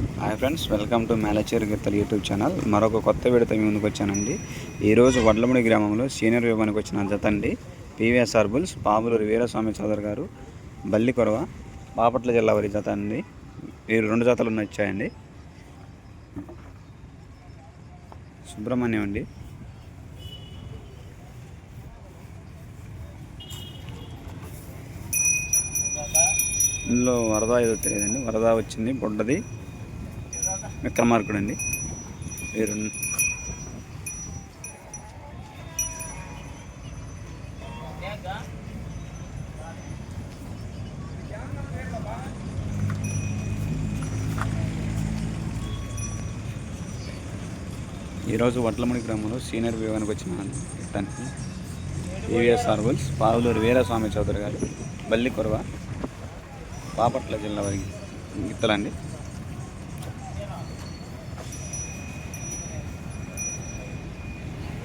Hi friends welcome to Melacheru గిత్తలు YouTube channel. మరొక కొత్త విడత మీ ముందుకు వచ్చానండి. ఈరోజు వడ్లముడి గ్రామంలో సీనియర్ విభానికి వచ్చిన జత అండి. పీవీఎస్ఆర్ బుల్స్ పాములూరు వీరస్వామి చౌదరి గారు బల్లి కొరవ బాపట్ల జిల్లా వారి జత అండి. వీరు రెండు జతలు వచ్చాయండి. సుబ్రహ్మణ్యం అండి. ఇందులో వరద ఏదో తెలియదండి. వరద వచ్చింది బొడ్డది. విక్రమార్కుడు అండి వీరు ఈరోజు వడ్లమణి గ్రామంలో సీనియర్ విభాగానికి వచ్చిన ఇట్టానికి ఏవిఎస్ ఆర్వల్స్ పావులూరు వీరస్వామి చౌదరి గారు బల్లి కొరవ బాపట్ల జిల్లా వారి గిత్తలండి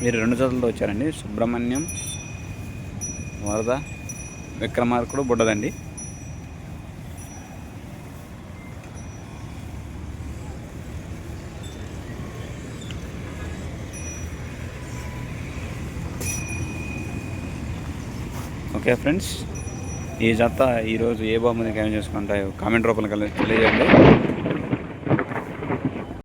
మీరు రెండు జతలతో వచ్చారండి. సుబ్రహ్మణ్యం వరద విక్రమార్కుడు బుడ్డదండి. ఓకే ఫ్రెండ్స్ ఈ జత ఈరోజు ఏ బహుమతి క్యాన్ చేసుకుంటాయో కామెంట్ రూపంలో కలిసి తెలియజేయండి.